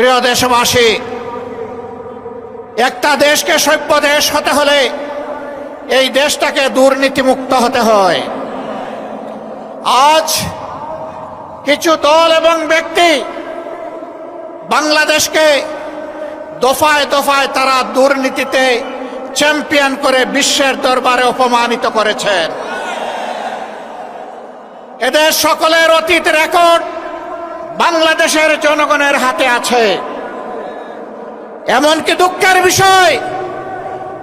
প্রিয় দেশবাসী, একটা দেশকে সভ্য দেশ হতে হলে এই দেশটাকে দুর্নীতিমুক্ত হতে হয়। আজ কিছু দল এবং ব্যক্তি বাংলাদেশকে দফায় দফায় তারা দুর্নীতিতে চ্যাম্পিয়ন করে বিশ্বের দরবারে অপমানিত করেছেন। এদের সকলের অতীত রেকর্ড বাংলাদেশের জনগণের হাতে আছে। এমনকি দুঃখের বিষয়,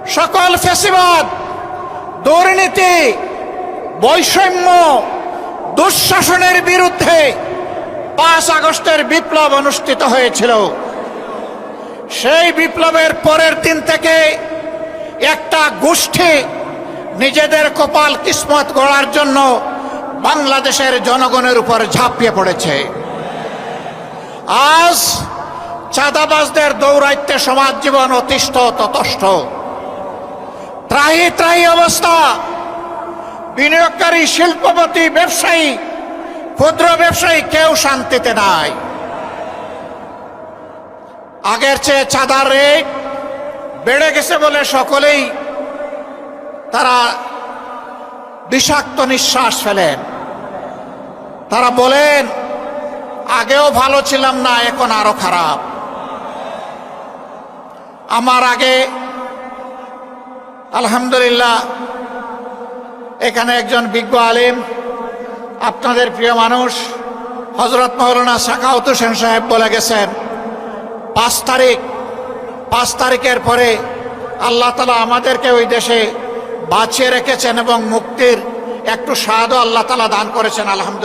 সকল ফেসিবাদ, দুর্নীতি, বৈষম্য, দুঃশাসনের বিরুদ্ধে পাঁচ আগস্টের বিপ্লব অনুষ্ঠিত হয়েছিল। সেই বিপ্লবের পরের দিন থেকে একটা গোষ্ঠী নিজেদের কপাল কিসমত গড়ার জন্য বাংলাদেশের জনগণের উপর ঝাঁপিয়ে পড়েছে। আজ চাঁদাবাজদের দৌরাইত্যে সমাজ জীবন অতিষ্ঠ, ততষ্ঠ। ত্রাহি ত্রাহি অবস্থা। বিনিয়োগকারী, শিল্পপতি, ব্যবসায়ী, ক্ষুদ্র ব্যবসায়ী কেউ শান্তিতে নাই। আগের চেয়ে চাঁদার রেট বেড়ে গেছে বলে সকলেই তারা বিষাক্ত নিঃশ্বাস ফেলেন। তারা বলেন আগেও ভালো ছিলাম না, এখন আরও খারাপ। আমার আগে, আলহামদুলিল্লাহ, এখানে একজন বিজ্ঞ আলিম, আপনাদের প্রিয় মানুষ হজরত মৌলানা সাকাউত হোসেন সাহেব বলে গেছেন, পাঁচ তারিখ, পাঁচ তারিখের পরে আল্লাহ তালা আমাদেরকে ওই দেশে বাঁচিয়ে রেখেছেন এবং মুক্তির একটু স্বাদও আল্লাহ তালা দান করেছেন, আলহামদুলিল্লাহ।